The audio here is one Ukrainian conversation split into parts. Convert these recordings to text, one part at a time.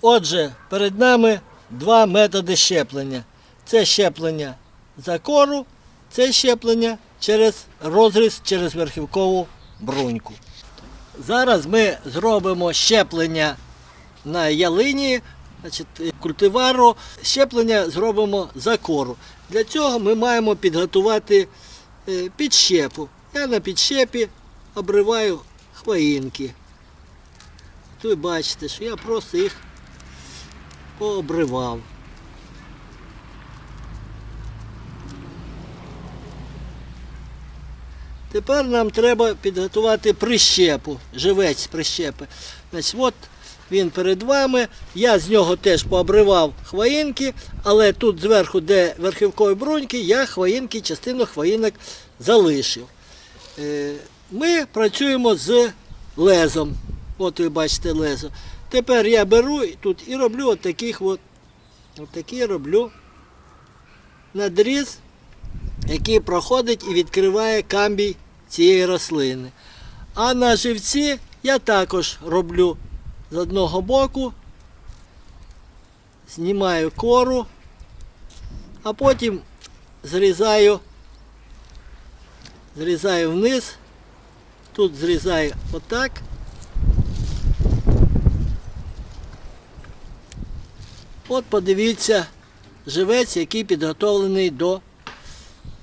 Отже, перед нами два методи щеплення. Це щеплення за кору, це щеплення через розріз через верхівкову бруньку. Зараз ми зробимо щеплення на ялині, культивару. Щеплення зробимо за кору. Для цього ми маємо підготувати е, підщепу. Я на підщепі обриваю хвоїнки. Ви бачите, що я просто їх пообривав. Тепер нам треба підготувати прищепу, живець прищепи. Значить, от він перед вами. Я з нього теж пообривав хвоїнки, але тут зверху, де верхівкові бруньки, я хвоїнки, частину хвоїнок залишив. Е, Ми працюємо з лезом. От ви бачите лезо. Тепер я беру тут і роблю от от, от такі роблю надріз, який проходить і відкриває камбій цієї рослини. А на живці я також роблю з одного боку, знімаю кору, а потім зрізаю, зрізаю вниз, тут зрізаю отак. От подивіться, живець, який підготовлений до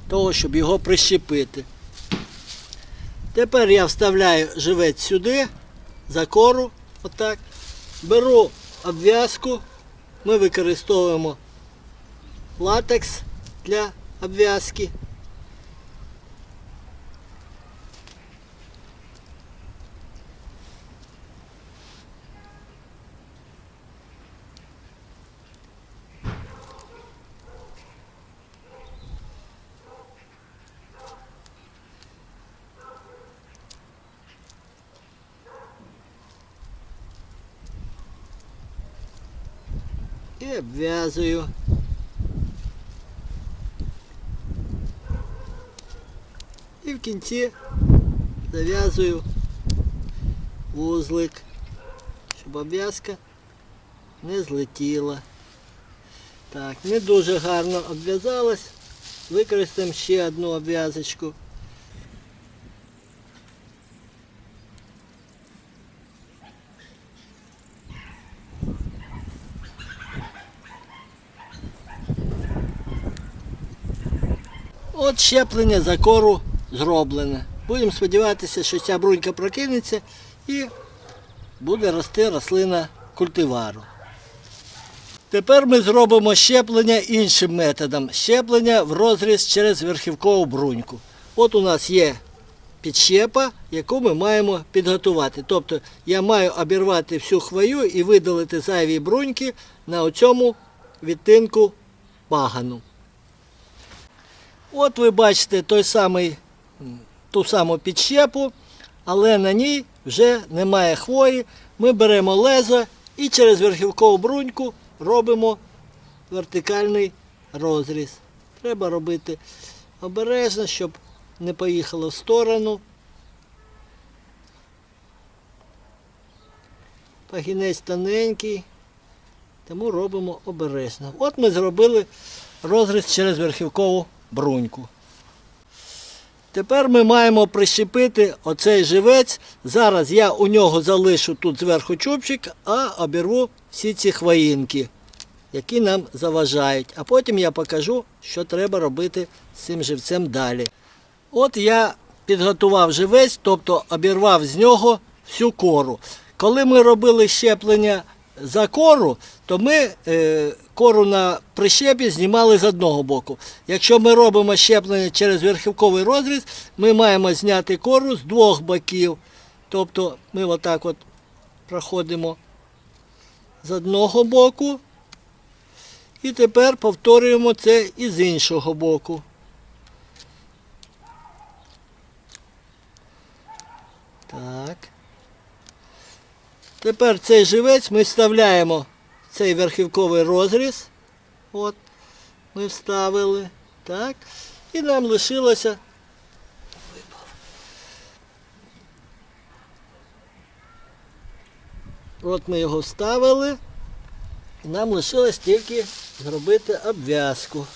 того, щоб його прищепити. Тепер я вставляю живець сюди, за кору, отак. Беру обв'язку. Ми використовуємо латекс для обв'язки. І обв'язую. І в кінці зав'язую вузлик, щоб обв'язка не злетіла. Так, не дуже гарно обв'язалась. Використаємо ще одну обв'язочку. От щеплення за кору зроблене. Будемо сподіватися, що ця брунька прокинеться і буде рости рослина культивару. Тепер ми зробимо щеплення іншим методом. Щеплення в розріз через верхівкову бруньку. От у нас є підщепа, яку ми маємо підготувати. Тобто я маю обірвати всю хвою і видалити зайві бруньки на оцьому відтинку пагану. От ви бачите той самий, ту саму підщепу, але на ній вже немає хвої. Ми беремо лезо і через верхівкову бруньку робимо вертикальний розріз. Треба робити обережно, щоб не поїхало в сторону. Пагінець тоненький, тому робимо обережно. От ми зробили розріз через верхівкову бруньку. Тепер ми маємо прищепити оцей живець. Зараз я у нього залишу тут зверху чубчик, а обірву всі ці хвоїнки, які нам заважають. А потім я покажу, що треба робити з цим живцем далі. От я підготував живець, тобто обірвав з нього всю кору. Коли ми робили щеплення за кору, то ми е, кору на прищепі знімали з одного боку. Якщо ми робимо щеплення через верхівковий розріз, ми маємо зняти кору з двох боків. Тобто ми отак от проходимо з одного боку. І тепер повторюємо це і з іншого боку. Так. Тепер цей живець ми вставляємо цей верхівковий розріз. От, ми вставили. Так. І нам лишилося. От ми його вставили. І нам лишилось тільки зробити обв'язку.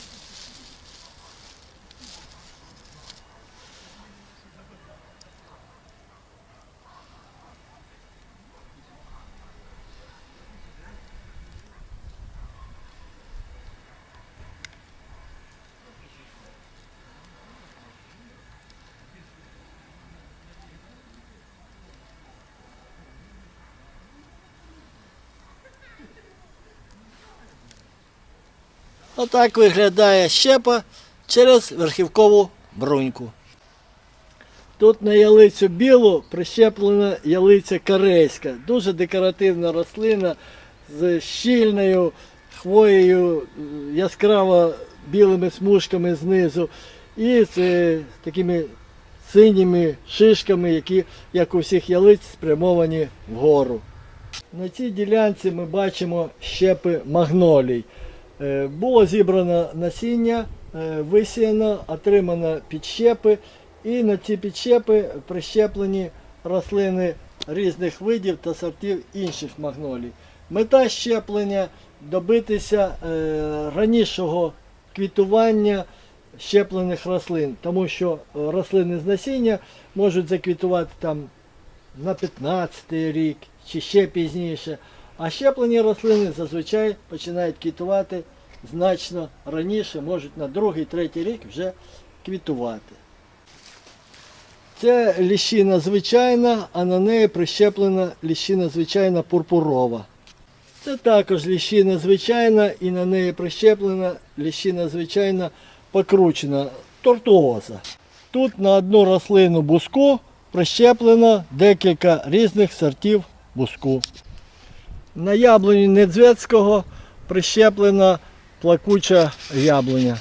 Отак виглядає щепа через верхівкову бруньку. Тут на ялицю білу прищеплена ялиця корейська. Дуже декоративна рослина з щільною хвоєю, яскраво білими смужками знизу і з е, такими синіми шишками, які, як у всіх ялиць, спрямовані вгору. На цій ділянці ми бачимо щепи магнолій. Е, Було зібрано насіння, е, висіяно, отримано підщепи, і на ці підщепи прищеплені рослини різних видів та сортів інших магнолій. Мета щеплення добитися е, ранішого квітування щеплених рослин, тому що рослини з насіння можуть заквітувати там на 15 рік чи ще пізніше. А щеплені рослини зазвичай починають квітувати значно раніше, можуть на другий, третій рік вже квітувати. Це ліщина звичайна, а на неї прищеплена ліщина звичайна пурпурова. Це також ліщина звичайна і на неї прищеплена ліщина звичайна покручена тортуоза. Тут на одну рослину буску прищеплено декілька різних сортів буску. На яблуні Недзвецького прищеплена плакуча яблуня.